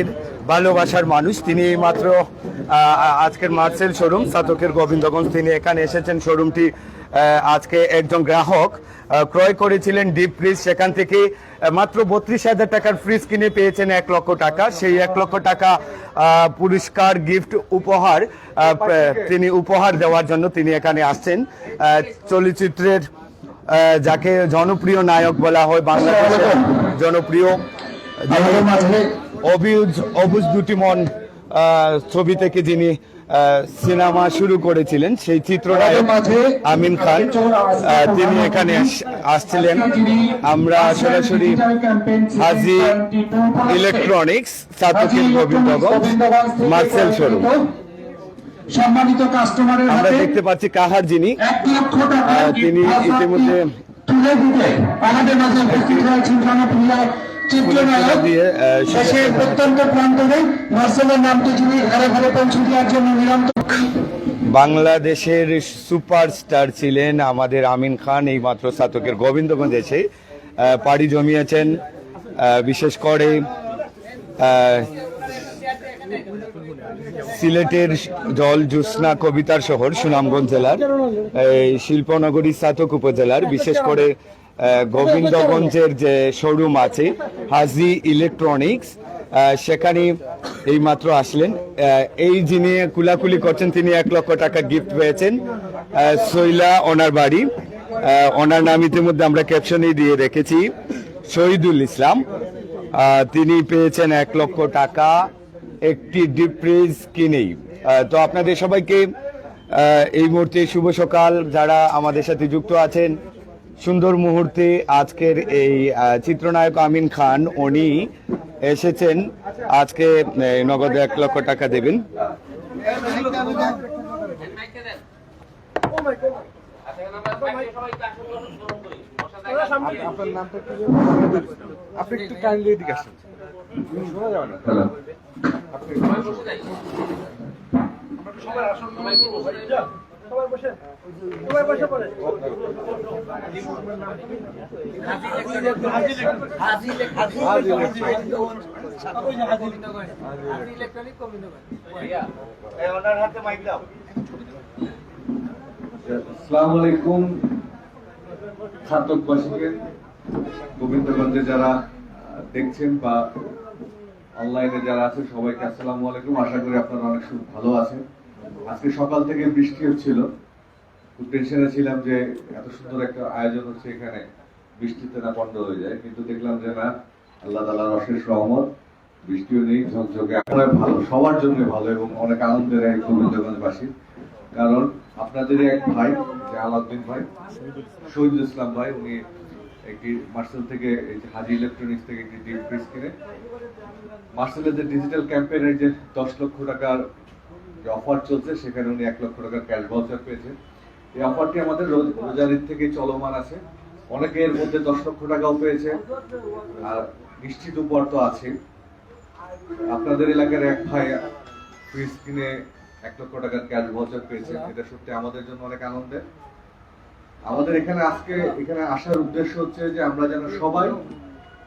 এর ভালোবাসার মানুষ। তিনি মাত্র আজকের মার্সেল শোরুম সাতকের গোবিন্দগঞ্জ। তিনি এখানে এসেছেন শোরুমটি আজকে একজন গ্রাহক। ক্রয় করেছিলেন ডিপ ফ্রিজ সেখান থেকে মাত্র বত্রিশ হাজার টাকার ফ্রিজ কিনে পেয়েছেন এক লক্ষ টাকা। সেই এক লক্ষ টাকা আহ, পুরস্কার গিফট উপহার তিনি উপহার দেওয়ার জন্য তিনি এখানে আসছেন। আহ, চলচ্চিত্রের যাকে জনপ্রিয় নায়ক বলা হয় বাংলাদেশের জনপ্রিয়। অবুজ দুটিমন আহ, ছবি থেকে যিনি সিনেমা শুরু করেছিলেন সেই চিত্রনায়ক আমিন খান তিনি এখানে আসছিলেন। আমরা সরাসরি Haji electronics Gobindaganj Marcel showroom. সম্মানিত কাস্টমারের আমরা দেখতে পাচ্ছি কাহার যিনি তিনি ইতিমধ্যে তুলে দিতে। আমাদের মাঝে উপস্থিত হয়েছেন চিত্রনায়ক দিয়ে আহ, দেশের প্রত্যন্ত প্রান্তরে মার্সেলের নামটি যিনি ঘরে ঘরে পৌঁছে দেওয়ার জন্য নিরন্তর। বাংলাদেশের সুপারস্টার ছিলেন আমাদের আমিন খান এই মাত্র সাতকের গোবিন্দগঞ্জ এসে পাড়ি জমিয়েছেন বিশেষ করে সিলেটের জল জ্যোৎস্না কবিতার শহর সুনামগঞ্জ জেলার শিল্পনগরী সাতক উপজেলার বিশেষ করে গোবিন্দগঞ্জের যে শোরুম আছে, হাজি ইলেকট্রনিক্স সেখানে এই মাত্র আসলেন এই যিনি কুলাকুলি করছেন, তিনি এক লক্ষ টাকা গিফট পেয়েছেন। সৈলা ওনার বাড়ি। ওনার নাম ইতিমধ্যে আমরা ক্যাপশনে দিয়ে রেখেছি। শহীদুল ইসলাম। তিনি পেয়েছেন এক লক্ষ টাকা, একটি ডিপ ফ্রিজ কিনেই। তো আপনাদের সবাইকে এই মুহূর্তে শুভ সকাল। যারা আমাদের সাথে যুক্ত আছেন সুন্দর মুহূর্তে আজকের এই চিত্রনায়ক আমিন খান উনি এসেছেন। আজকে নগদে এক লক্ষ টাকা দেবেন। আপনি একটু কাইন্ডলি এদিকে আসেন। শোনা যাবে না? আপনি খাতকবাসীকে গোবিন্দগঞ্জে যারা দেখছেন বা অনলাইনে যারা আছে, সবাইকে আসসালামু আলাইকুম। আশা করি আপনারা অনেক ভালো আছেন। আজকে সকাল থেকে বৃষ্টি হচ্ছিল। খুব টেনশনে ছিলাম যে এত সুন্দর একটা আয়োজন হচ্ছে এখানে। বৃষ্টিতে না বন্ধ হয়ে যায়। কিন্তু দেখলাম যে না, আল্লাহ তালার অশেষ রহমত, বৃষ্টিও নেই, ঝকঝকে। ভালো, সবার জন্য ভালো এবং অনেক আনন্দের এক গোবিন্দগঞ্জবাসী। কারণ আপনাদের এক ভাই, যে আলাউদ্দিন ভাই, শহীদুল ইসলাম ভাই, উনি একটি মার্সেল থেকে হাজি ইলেকট্রনিক্স থেকে একটি ডিপ ফ্রিজ কিনে। মার্সেলের যে ডিজিটাল ক্যাম্পেইনের যে দশ লক্ষ টাকার যে অফার চলছে, সেখানে উনি এক লক্ষ টাকার ক্যাশ ভাউচার পেয়েছেন। এই অফারটি আমাদের রোজ- রোজারির থেকে চলমান আছে। অনেকে এর মধ্যে দশ লক্ষ টাকাও পেয়েছে। আর নিশ্চিত উপহার তো আছে। আপনাদের এলাকার এক ভাই ফ্রিজ কিনে এক লক্ষ টাকার ক্যাশ ভাউচার পেয়েছে। এটা সত্যি আমাদের জন্য অনেক আনন্দের। আমাদের এখানে আজকে, এখানে আসার উদ্দেশ্য হচ্ছে যে আমরা যেন সবাই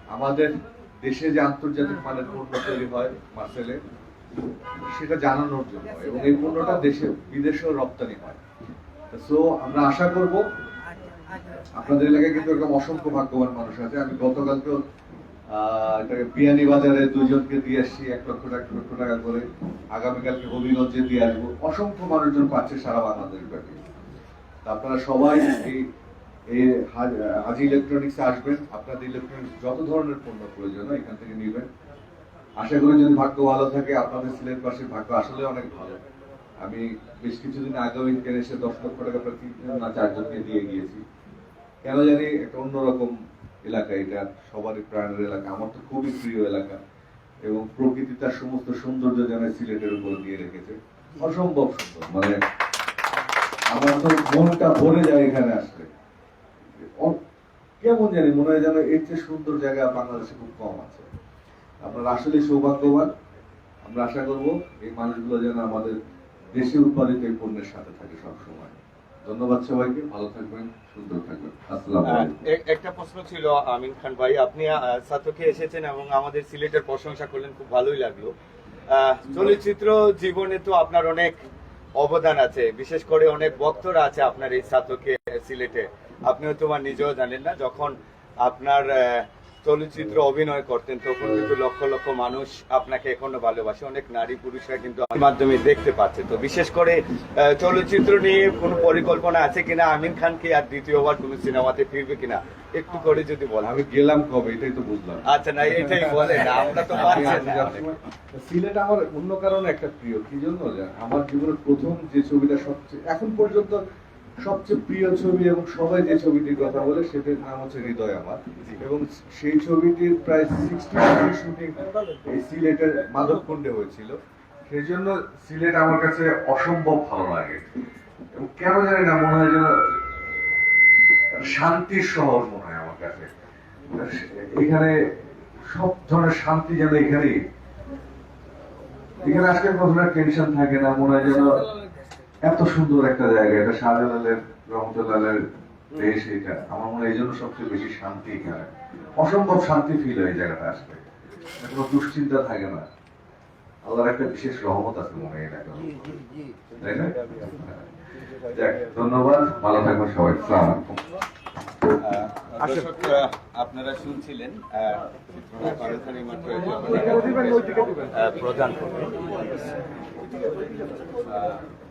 আমাদের দেশে যে আন্তর্জাতিক মানের পণ্য তৈরি হয় মার্সেলে সেটা জানানোর জন্য। এবং এই পণ্যটা দেশে বিদেশেও রপ্তানি হয়। সো আমরা আশা করব, আপনাদের এলাকায় কিন্তু এরকম অসংখ্য ভাগ্যবান মানুষ আছে। আমি গতকালকে এটাকে বিয়ানি বাজারে দুইজনকে দিয়ে আসছি, এক লক্ষ টাকা লক্ষ টাকা করে। আগামীকালকে হবিগঞ্জে দিয়ে আসব। অসংখ্য মানুষজন পাচ্ছে সারা বাংলাদেশ ব্যাপী। আপনারা সবাই এই হাজি ইলেকট্রনিক্সে আসবেন। আপনাদের ইলেকট্রনিক্স যত ধরনের পণ্য প্রয়োজন এখান থেকে নেবেন। আশা করি যদি ভাগ্য ভালো থাকে, আপনাদের সিলেটবাসীর ভাগ্য আসলে অনেক ভালো। আমি বেশ কিছুদিন আগে এখানে এসে দশ লক্ষ টাকা প্রায় তিনজন না চারজনকে দিয়ে গিয়েছি। কেন জানি একটা অন্যরকম এলাকা এটা, সবারই প্রাণের এলাকা। আমার তো খুবই প্রিয় এলাকা এবং প্রকৃতি তার সমস্ত সৌন্দর্য যেন সিলেটের উপর দিয়ে রেখেছে। অসম্ভব সুন্দর মানে আমার তো মনটা ভরে যায় এখানে আসলে কেমন জানি মনে হয় যেন এর চেয়ে সুন্দর জায়গা বাংলাদেশে খুব কম আছে। আপনারা আসলে সৌভাগ্যবান। আমরা আশা করব এই মানুষগুলো যেন আমাদের দেশে উৎপাদিত এই পণ্যের সাথে থাকে সবসময়। ধন্যবাদ সবাইকে ভালো থাকবেন সুন্দর থাকবেন। আসসালামু আলাইকুম। একটা প্রশ্ন ছিল আমিন খান ভাই আপনি সাতকে এসেছেন এবং আমাদের সিলেটের প্রশংসা করলেন খুব ভালোই লাগল। আহ, চলচ্চিত্র জীবনে তো আপনার অনেক অবদান আছে বিশেষ করে অনেক ভক্তরা আছে আপনার এই সাতকে সিলেটে। আপনি হয়তো নিজেও জানেন না যখন আপনার আহ, চলচ্চিত্র অভিনয় করতেন তখন কিন্তু লক্ষ লক্ষ মানুষ আপনাকে এখনও ভালোবাসে। অনেক নারী পুরুষরা কিন্তু মাধ্যমে দেখতে পাচ্ছে। তো বিশেষ করে চলচ্চিত্র নিয়ে কোনো পরিকল্পনা আছে কিনা? আমিন খান কি আর দ্বিতীয়বার কোনো সিনেমাতে ফিরবে কিনা? একটু করে যদি বলেন আমি গেলাম কবে? এটাই তো বুঝলাম। আচ্ছা না এটাই বলে না আমরা তো পারছি না। সিলেট আমার অন্য কারণে একটা প্রিয়। কি জন্য? আমার জীবনের প্রথম যে ছবিটা সবচেয়ে এখন পর্যন্ত সবচেয়ে প্রিয় ছবি এবং সবাই যে ছবিটির কথা বলে সেটার নাম হচ্ছে হৃদয় আমার। এবং সেই ছবিটির প্রায় সিক্সটি শুটিং এই সিলেটের মাধবকুণ্ডে হয়েছিল। সেই জন্য সিলেট আমার কাছে অসম্ভব ভালো লাগে। এবং কেন জানি না মনে হয় যেন শান্তির শহর মনে হয় আমার কাছে। এখানে সব ধরনের শান্তি যেন এখানেই। এখানে আজকে কোনো টেনশন থাকে না মনে হয় যেন এত সুন্দর একটা জায়গা এটা শাহজালালের রহমতুল্লালের দেশ এটা। আমার মনে হয় এই জন্য সবচেয়ে বেশি শান্তি এখানে। অসম্ভব শান্তি ফিল হয় এই জায়গাটা আসলে। কোনো দুশ্চিন্তা থাকে না। আল্লাহর একটা বিশেষ রহমত আছে মনে হয় এটা তাই না? যাক ধন্যবাদ। ভালো থাকবেন সবাই। সালাম আপনারা শুনছিলেন আহ,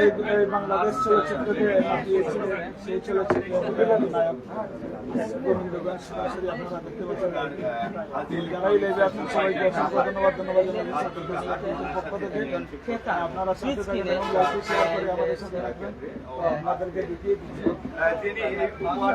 এই বাংলাদেশে চলচ্চিত্রকে মাতিয়েছিলেন সেই চলচ্চিত্র সরাসরি আপনারা দেখতে পাচ্ছেন। আপনার সবাইকে অসংখ্য ধন্যবাদ ধন্যবাদ পক্ষ থেকে আপনারা সাথে থাকবেন এবং লাইক শেয়ার করে আমাদের সাথে রাখবেন আপনাদেরকে দেখিয়ে দিচ্ছি। তিনি উপহার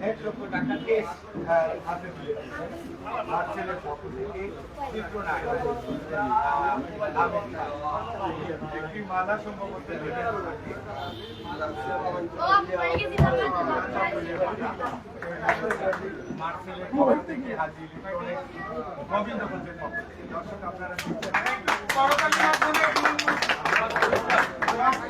এক লক্ষ টাকা কেস হাতে তুলে আর ছেলের পক্ষ থেকে চিত্রনায়ক আমির খান। একটি মালা সম্ভবত মার্সেলের পক্ষ থেকে দর্শক আপনারা আহ,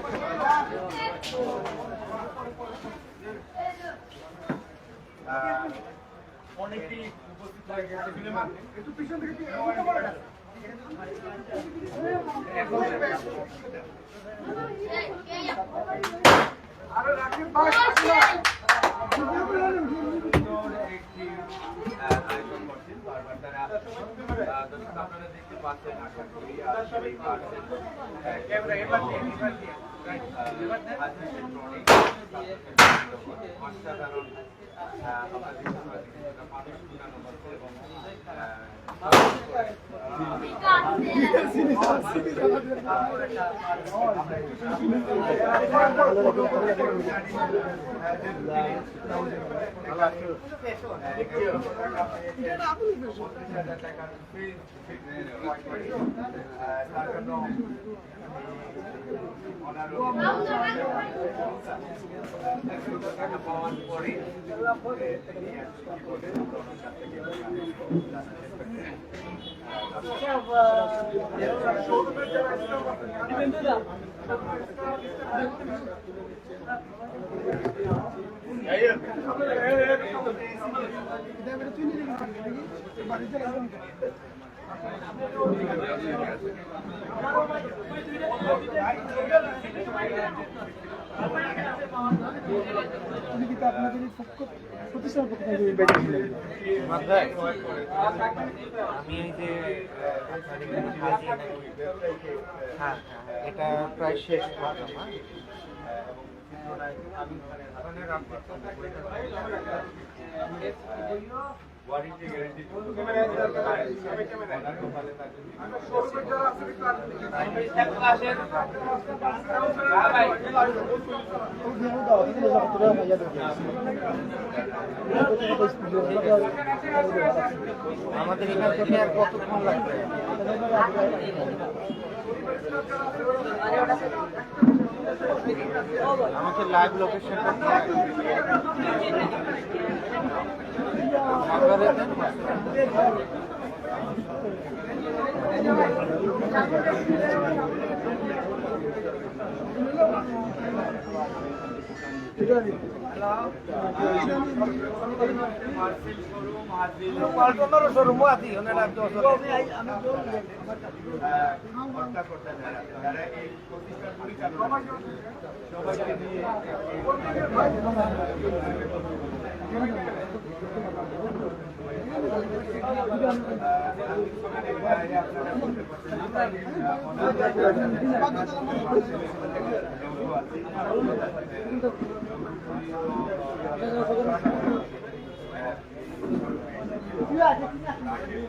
অনেকেই উপস্থিত হয়ে গেছে সিনেমা। একটু পিছন থেকে আরও রাখি আহ, আপনারা দেখতে পাচ্ছেন আশা করি আর সবাই পাচ্ছেন ক্যামেরা এবার দিয়ে এবার দিয়ে। আজকে অসাধারণ আমরা কিছুটা মানুষ গুণানো এবং 私は。আপনাদের আমি এই যে হ্যাঁ হ্যাঁ এটা প্রায় শেষ আমার আমাদের এখান থেকে আর কতক্ষণ লাগবে? আমাকে লাইভ লোকেশনটা શોરૂમ હતી અને সবাইকে নিয়ে Yeah, I think that's not true.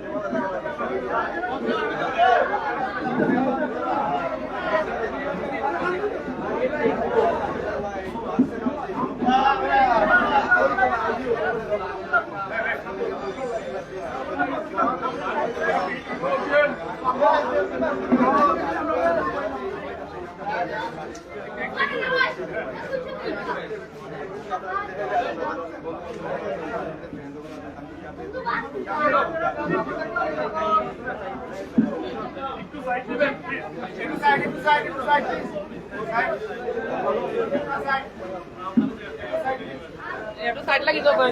একটু সাইড লাগি তো ভাই।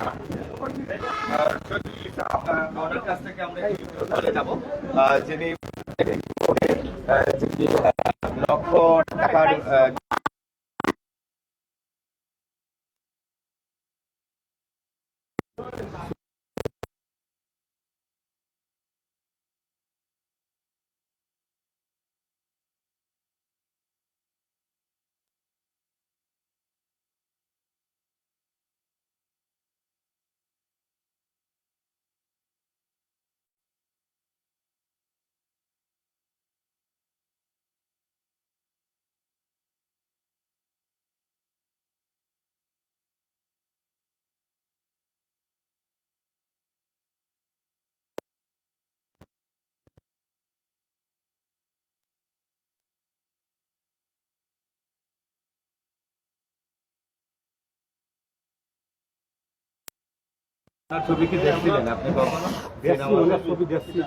আপনার কাছ থেকে আমরা দলে যাব যিনি যিনি লক্ষ টাকার ছবি কি দেখছিলেন আপনি কখনো? ছবি দেখছি।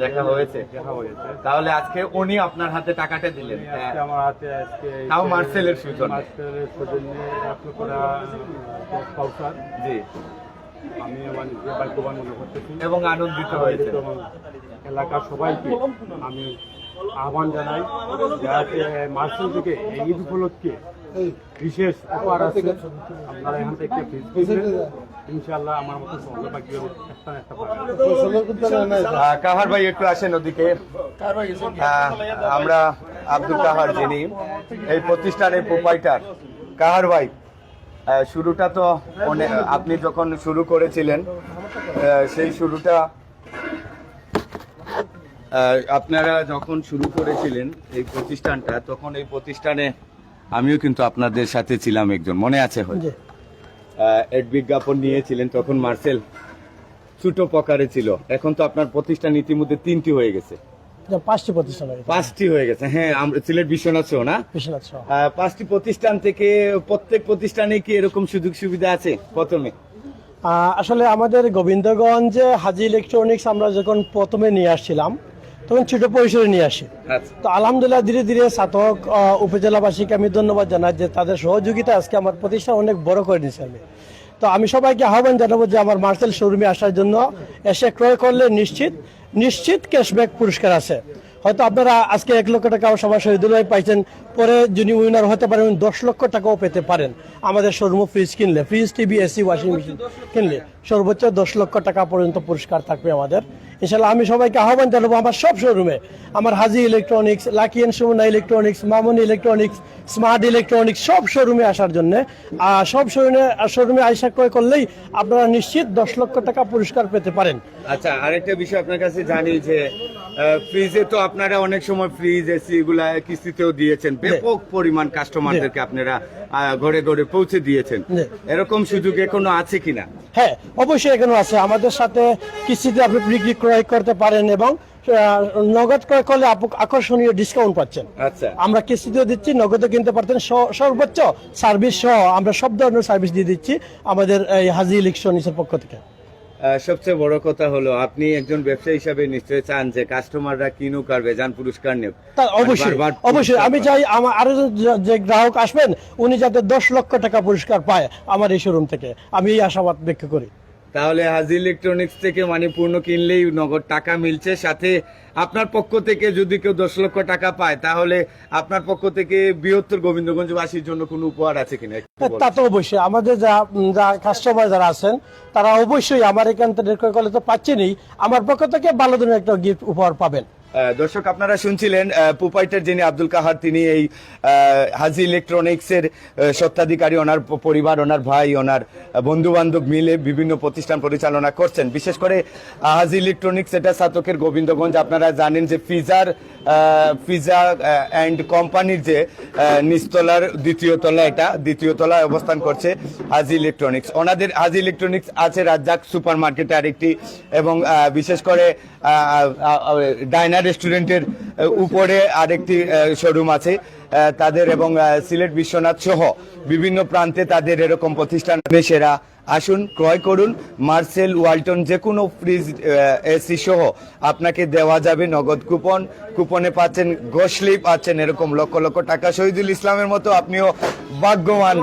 দেখা হয়েছে। দেখা হয়েছে। তাহলে আজকে উনি আপনার হাতে টাকাটা দিলেন। আজকে আমার হাতে আজকে তাও মার্সেলের সৌজন্যে। মার্সেলের সৌজন্যে আপনি জি। আমি আমার নিজে ভাগ্যবান মনে করতেছি। এবং আনন্দিত হয়েছে। এলাকার সবাইকে আমি আহ্বান জানাই যাতে মার্চেল থেকে ঈদ উপলক্ষে বিশেষ আছে। আপনারা এখান থেকে আমার মতো একটা একটা কাহার ভাই একটু আসেন ওদিকে। আমরা আব্দুল কাহার যিনি এই প্রতিষ্ঠানের প্রোপাইটার কাহার ভাই শুরুটা তো অনে- আপনি যখন শুরু করেছিলেন সেই শুরুটা আপনারা যখন শুরু করেছিলেন এই প্রতিষ্ঠানটা তখন এই প্রতিষ্ঠানে আমিও কিন্তু আপনাদের সাথে ছিলাম একজন। মনে আছে হয়তো? এড বিজ্ঞাপন নিয়েছিলেন তখন মার্সেল। ছোট প্রকারে ছিল। এখন তো আপনার প্রতিষ্ঠান ইতিমধ্যে তিনটি হয়ে গেছে। পাঁচটি প্রতিষ্ঠান পাঁচটি হয়ে গেছে। হ্যাঁ আমরা সিলেট বিশ্বনাথ সহ না? বিশ্বনাথ পাঁচটি প্রতিষ্ঠান থেকে প্রত্যেক প্রতিষ্ঠানে কি এরকম সুযোগ সুবিধা আছে প্রথমে? আসলে আমাদের গোবিন্দগঞ্জে হাজি ইলেকট্রনিক্স আমরা যখন প্রথমে নিয়ে আসছিলাম তখন ছোট পরিসরে নিয়ে আসি। আচ্ছা। তো আলহামদুলিল্লাহ ধীরে ধীরে সাতক উপজেলাবাসীকে আমি ধন্যবাদ জানাই যে তাদের সহযোগিতা আজকে আমার প্রতিষ্ঠান অনেক বড় করে নিয়েছে আমি তো আমি সবাইকে আহ্বান জানাব যে আমার মার্সেল শোরুমে আসার জন্য এসে ক্রয় করলে নিশ্চিত নিশ্চিত ক্যাশব্যাক পুরস্কার আছে। হয়তো আপনারা আজকে এক লক্ষ টাকা সবাই শহীদুল্লাহ পাইছেন পরে যিনি উইনার হতে পারেন দশ লক্ষ টাকাও পেতে পারেন। আমাদের শোরুমে ফ্রিজ কিনলে fridge TV AC washing machine কিনলে সর্বোচ্চ দশ লক্ষ টাকা পর্যন্ত পুরস্কার থাকবে আমাদের। ইনশাল্লাহ আমি সবাইকে আহ্বান জানাব আমার সব শোরুমে আমার Haji electronics Lucky and Sumona electronics Mamuni electronics smart electronics সব শোরুমে আসার জন্য। সব শোরুমে শোরুমে আইসা ক্রয় করলেই আপনারা নিশ্চিত দশ লক্ষ টাকা পুরস্কার পেতে পারেন। আচ্ছা আরেকটা বিষয় আপনার কাছে জানি যে ফ্রিজে তো আপনারা অনেক সময় ফ্রিজ এসি এগুলা কিস্তিতেও দিয়েছেন ব্যাপক পরিমাণ কাস্টমারদেরকে আপনারা ঘরে ঘরে পৌঁছে দিয়েছেন। এরকম সুযোগ এখনও আছে কিনা? হ্যাঁ অবশ্যই এখানে আছে। আমাদের সাথে কিস্তিতে আপনি বিক্রি ক্রয় করতে পারেন এবং নগদ ক্রয় করলে আকর্ষণীয় ডিসকাউন্ট পাচ্ছেন। আচ্ছা। আমরা কিস্তিতেও দিচ্ছি নগদও কিনতে পারতেন। সর্বোচ্চ সার্ভিস সহ আমরা সব ধরনের সার্ভিস দিয়ে দিচ্ছি আমাদের এই হাজি ইলেকট্রনিক্সের পক্ষ থেকে। সবচেয়ে বড় কথা হলো আপনি একজন ব্যবসায়ী হিসাবে নিশ্চয়ই চান যে কাস্টমাররা কিনুক আর বেজান পুরস্কার নিক। অবশ্যই অবশ্যই। আমি চাই আমার আরও যে- যে গ্রাহক আসবেন উনি যাতে দশ লক্ষ টাকা পুরস্কার পায় আমার এই শোরুম থেকে। আমি এই আশাবাদ ব্যক্ত করি। তাহলে হাজি ইলেকট্রনিক্স থেকে মানে পূর্ণ কিনলেই নগদ টাকা মিলছে। সাথে আপনার পক্ষ থেকে যদি কেউ দশ লক্ষ টাকা পায় তাহলে আপনার পক্ষ থেকে বৃহত্তর গোবিন্দগঞ্জ বাসীর জন্য কোনো উপহার আছে কিনা তা তো অবশ্যই। আমাদের যা যা কাস্টমার যারা আছেন তারা অবশ্যই আমার এখান থেকে তো পাচ্ছেনই। আমার পক্ষ থেকে ভালো ধরনের একটা গিফট উপহার পাবেন। দর্শক, আপনারা শুনছিলেন পুপাইটের যিনি আব্দুল কাহার, তিনি এই হাজি ইলেকট্রনিক্সের স্বত্বাধিকারী, ওনার পরিবার, ওনার ভাই, ওনার বন্ধু বান্ধব মিলে বিভিন্ন প্রতিষ্ঠান পরিচালনা করছেন। বিশেষ করে হাজি ইলেকট্রনিক্স, এটা সাতকের গোবিন্দগঞ্জ। আপনারা জানেন যে ফিজার ফিজা অ্যান্ড কোম্পানির যে নিচতলার দ্বিতীয় তলা এটা, দ্বিতীয় তলায় অবস্থান করছে হাজি ইলেকট্রনিক্স ওনাদের হাজি ইলেকট্রনিক্স আছে রাজ্জাক সুপার মার্কেটে আরেকটি এবং বিশেষ করে ডাইনার রেস্টুরেন্টের উপরে আরেকটি শোরুম আছে। তাদের এবং সিলেট বিশ্বনাথ সহ বিভিন্ন প্রান্তে তাদের এরকম প্রতিষ্ঠান সেরা আসুন ক্রয় করুন। মার্সেল ওয়ালটন যে কোনো ফ্রিজ এসি সহ আপনাকে দেওয়া যাবে নগদ কুপন। কুপনে পাচ্ছেন গোসলি পাচ্ছেন এরকম লক্ষ লক্ষ টাকা। শহীদুল ইসলামের মতো আপনিও ভাগ্যবান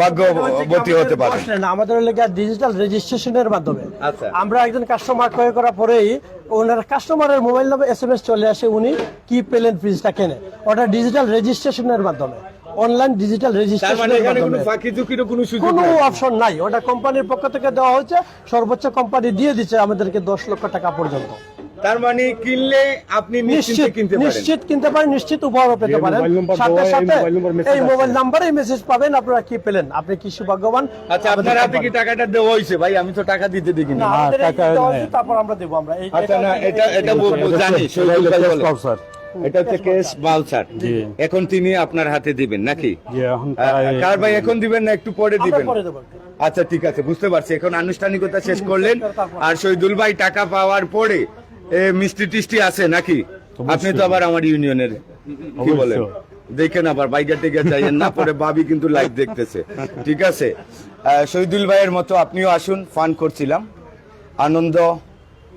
ভাগ্যবতী হতে পারেন। আমাদের লেগে ডিজিটাল রেজিস্ট্রেশনের মাধ্যমে। আচ্ছা। আমরা একজন কাস্টমার ক্রয় করার পরেই ওনার কাস্টমারের মোবাইল নম্বর এস এম এস চলে আসে উনি কি পেলেন ফ্রিজটা কেনে? ওটা ডিজিটাল রেজিস্ট্রেশনের মাধ্যমে। অনলাইন ডিজিটাল মানে রেজিস্ট্রেশনের এখানে কোনো অপশন নাই। ওটা কোম্পানির পক্ষ থেকে দেওয়া হচ্ছে সর্বোচ্চ কোম্পানি দিয়ে দিচ্ছে আমাদেরকে দশ লক্ষ টাকা পর্যন্ত। তার মানে কিনলে আপনি নিশ্চিত কিনতে পারেন। নিশ্চিত কিনতে পারেন নিশ্চিত উপহারও পেতে পারেন। সাথে এই সাথে মোবাইল এই মোবাইল নাম্বারে মেসেজ পাবেন আপনারা কি পেলেন? আপনি কি সৌভাগ্যবান? আচ্ছা আপনার হাতে কি টাকাটা দেওয়া হয়েছে? ভাই আমি তো টাকা দিতে দেখিনি। না, টাকা দেওয়া তারপর আমরা দেবো। আমরা এই- আচ্ছা না এটা এটা জানি। কাউসার এটা হচ্ছে কেস বাউচার এখন তিনি আপনার হাতে দিবেন নাকি? কার ভাই এখন দিবেন না একটু পরে দিবেন? আচ্ছা ঠিক আছে বুঝতে পারছি। এখন আনুষ্ঠানিকতা শেষ করলেন। আর শহীদুল ভাই টাকা পাওয়ার পরে মিষ্টি টিষ্টি আছে নাকি? আপনি তো আবার আমার ইউনিয়নের কি বলেন? দেখেন আবার বাইকে টেকে যাইয়েন না পরে বাবি কিন্তু লাইভ দেখতেছে। ঠিক আছে? আহ, শহীদুল ভাইয়ের মতো আপনিও আসুন ফান করছিলাম। আনন্দ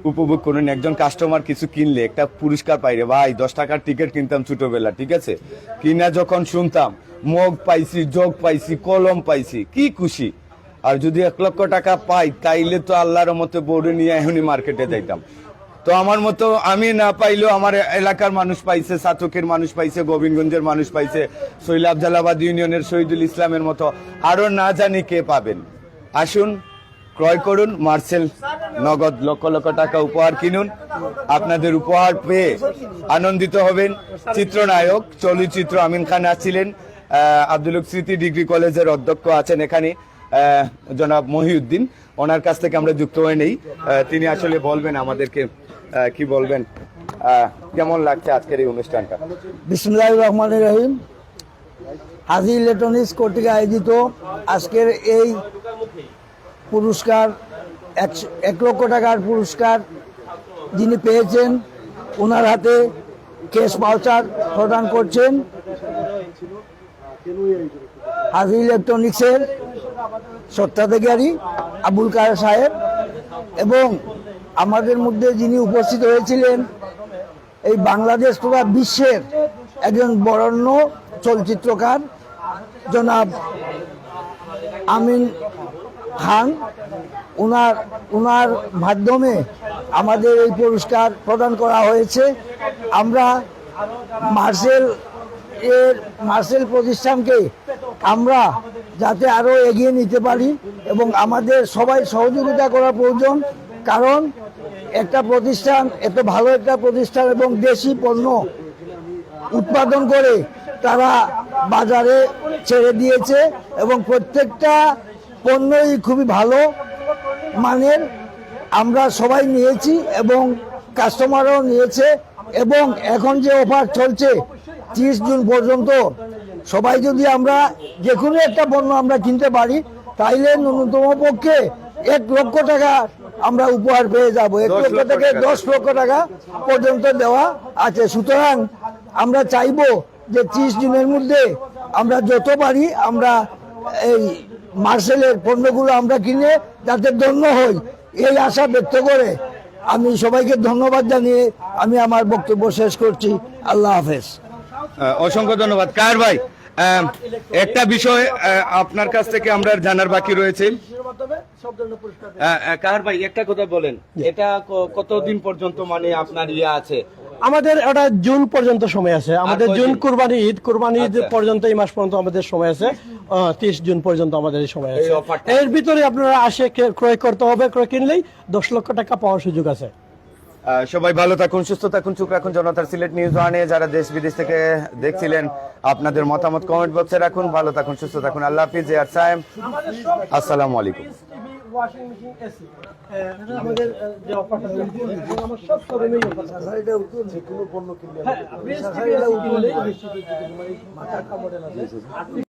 উপভোগ করুন। একজন কাস্টমার কিছু কিনলে, একটা পুরস্কার পাইরে ভাই, দশ টাকার টিকিট কিনতাম ছোটবেলা, ঠিক আছে? কিনা যখন শুনতাম, মগ পাইছি, জগ পাইছি, কলম পাইছি, কি খুশি। আর যদি এক লক্ষ টাকা পাই, তাইলে তো আল্লাহর মতো বোর্ডে নিয়ে এখনই মার্কেটে যাইতাম। তো আমার মতো আমি না পাইলেও আমার এলাকার মানুষ পাইছে সাতকের মানুষ পাইছে, গোবিন্দগঞ্জের মানুষ পাইছে সৈলাব জালাবাদ ইউনিয়নের শহীদুল ইসলামের মতো। আরও না জানি কে পাবেন। আসুন ক্রয় করুন, মার্সেল নগদ লক্ষ লক্ষ টাকা উপহার কিনুন। আপনাদের উপহার পেয়ে আনন্দিত হবেন চিত্রনায়ক, চলচ্চিত্র আমিন খান আসছিলেন। আব্দুল স্মৃতি ডিগ্রি কলেজের অধ্যক্ষ আছেন এখানে জনাব মহিউদ্দিন। ওনার কাছ থেকে আমরা যুক্ত হয়ে নেই। তিনি আসলে বলবেন আমাদেরকে কি বলবেন? কেমন লাগছে আজকের এই অনুষ্ঠানটা? বিসমুল্লাহ রহমান রহিম। হাজি ইলেকট্রনিক্স কর্তৃক আয়োজিত আজকের এই পুরস্কার একশো- এক লক্ষ টাকার পুরস্কার যিনি পেয়েছেন ওনার হাতে কেস পাউচার প্রদান করছেন। হাজি ইলেকট্রনিক্সের সত্ত্বাধিকারী আবুল কায়ের সাহেব এবং আমাদের মধ্যে যিনি উপস্থিত হয়েছিলেন, এই বাংলাদেশ তথা বিশ্বের একজন বরণ্য চলচ্চিত্রকার জনাব আমিন খান ওনার ওনার মাধ্যমে আমাদের এই পুরস্কার প্রদান করা হয়েছে। আমরা মার্সেল এর, মার্সেল প্রতিষ্ঠানকে আমরা যাতে আরও এগিয়ে নিতে পারি এবং আমাদের সবাই সহযোগিতা করা প্রয়োজন। কারণ একটা প্রতিষ্ঠান, এত ভালো একটা প্রতিষ্ঠান এবং দেশি পণ্য উৎপাদন করে তারা বাজারে ছেড়ে দিয়েছে এবং প্রত্যেকটা পণ্যই খুবই ভালো মানের। আমরা সবাই নিয়েছি এবং কাস্টমারও নিয়েছে এবং এখন যে অফার চলছে তিরিশ জুন পর্যন্ত সবাই যদি আমরা যে কোনো একটা পণ্য আমরা কিনতে পারি তাইলে ন্যূনতম পক্ষে এক লক্ষ টাকা আমরা উপহার পেয়ে যাব। এক লক্ষ থেকে দশ লক্ষ টাকা পর্যন্ত দেওয়া আছে। সুতরাং আমরা চাইব যে ত্রিশ দিনের মধ্যে আমরা যত পারি আমরা এই মার্সেলের পণ্যগুলো আমরা কিনে যাতে ধন্য হই এই আশা ব্যক্ত করে আমি সবাইকে ধন্যবাদ জানিয়ে আমি আমার বক্তব্য শেষ করছি। আল্লাহ হাফেজ। অসংখ্য ধন্যবাদ। কার ভাই একটা বিষয় আপনার কাছ থেকে আমরা জানার বাকি রয়েছে। আহ, ভাই একটা কথা বলেন। এটা কতদিন পর্যন্ত মানে আপনার ইয়ে আছে? আমাদের ওটা জুন পর্যন্ত সময় আছে। আমাদের জুন কুরবানি ঈদ কুরবানি ঈদ আচ্ছা। পর্যন্ত এই মাস পর্যন্ত আমাদের সময় আছে। তিরিশ জুন পর্যন্ত আমাদের এই সময় আছে। এর ভিতরে আপনারা আসে ক্রয় করতে হবে ক্রয় কিনলেই দশ লক্ষ টাকা পাওয়ার সুযোগ আছে। সবাই ভালো থাকুন সুস্থ থাকুন চুপ রাখুন জনতার সিলেট নিউজ ওয়ানে। যারা দেশ বিদেশ থেকে দেখছিলেন আপনাদের মতামত কমেন্ট বক্সে রাখুন। ভালো থাকুন সুস্থ থাকুন। আল্লাহ হাফিজ এয়ার সাহেব আসসালামু আলাইকুম। ওয়াশিং মেশিন এসি আমাদের যে অফারটা আমার সব শোরুমেই অফার যে কোনো পণ্য কিনলে